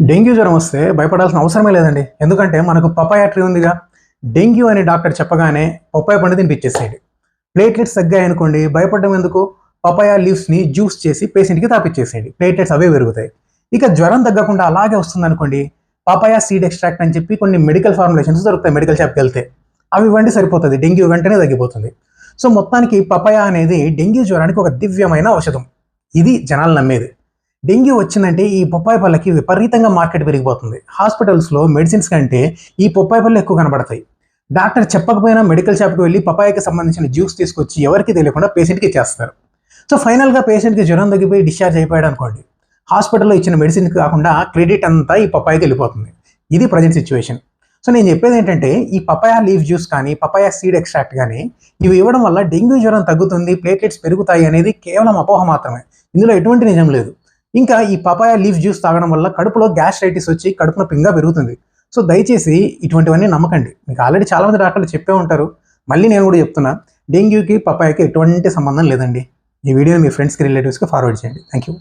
Dengue జ్వరం వస్తే భయపడాల్సిన అవసరమే లేదండి. ఎందుకంటే మనకు పపాయ ట్రీ ఉందిగా. డెంగ్యూ అని డాక్టర్ చెప్పగానే పప్పాయ పండు తినిపించేసేయండి. ప్లేట్లెట్స్ తగ్గాయి అనుకోండి భయపడడం ఎందుకు? పపాయ లీవ్స్ని జ్యూస్ చేసి పేషెంట్కి తాపిచ్చేసేయండి. ప్లేట్లెట్స్ అవే పెరుగుతాయి. ఇక జ్వరం తగ్గకుండా అలాగే వస్తుందనుకోండి పపాయ సీడ్ ఎక్స్ట్రాక్ట్ అని చెప్పి కొన్ని మెడికల్ ఫార్ములేషన్స్ దొరుకుతాయి మెడికల్ షాప్కి వెళ్తే. అవి ఇవ్వండి సరిపోతుంది. డెంగ్యూ వెంటనే తగ్గిపోతుంది. సో మొత్తానికి పపాయ అనేది డెంగ్యూ జ్వరానికి ఒక దివ్యమైన ఔషధం. ఇది జనాలు నమ్మేది. డెంగ్యూ వచ్చిందంటే ఈ బొప్పాయి పళ్ళకి విపరీతంగా మార్కెట్ పెరిగిపోతుంది. హాస్పిటల్స్లో మెడిసిన్స్ కంటే ఈ బొప్పాయి పళ్ళు ఎక్కువ కనబడతాయి. డాక్టర్ చెప్పకపోయినా మెడికల్ షాప్కి వెళ్ళి పపాయికి సంబంధించిన జ్యూస్ తీసుకొచ్చి ఎవరికి తెలియకుండా పేషెంట్కి ఇచ్చేస్తారు సో ఫైనల్గా పేషెంట్కి జ్వరం తగ్గిపోయి డిశ్చార్జ్ అయిపోయాడు అనుకోండి. హాస్పిటల్లో ఇచ్చిన మెడిసిన్ కాకుండా క్రెడిట్ అంతా ఈ పపాయికి వెళ్ళిపోతుంది. ఇది ప్రజెంట్ సిచ్యువేషన్. సో నేను చెప్పేది ఏంటంటే ఈ పపాయ లీఫ్ జ్యూస్ కానీ పపాయ సీడ్ ఎక్స్ట్రాక్ట్ కానీ ఇవి ఇవ్వడం వల్ల డెంగ్యూ జ్వరం తగ్గుతుంది ప్లేట్లెట్స్ పెరుగుతాయి అనేది కేవలం అపోహ మాత్రమే. ఇందులో ఎటువంటి నిజం లేదు. ఇంకా ఈ పపాయ లీఫ్ జ్యూస్ తాగడం వల్ల కడుపులో గ్యాస్ట్రైటిస్ వచ్చి కడుపు నొప్పిగా పెరుగుతుంది. సో దయచేసి ఇటువంటివన్నీ నమ్మకండి. మీకు ఆల్రెడీ చాలామంది డాక్టర్లు చెప్పే ఉంటారు. మళ్ళీ నేను కూడా చెప్తున్నా డెంగ్యూకి పపాయకి ఎటువంటి సంబంధం లేదండి. ఈ వీడియోని మీ ఫ్రెండ్స్కి రిలేటివ్స్కి ఫార్వర్డ్ చేయండి. Thank you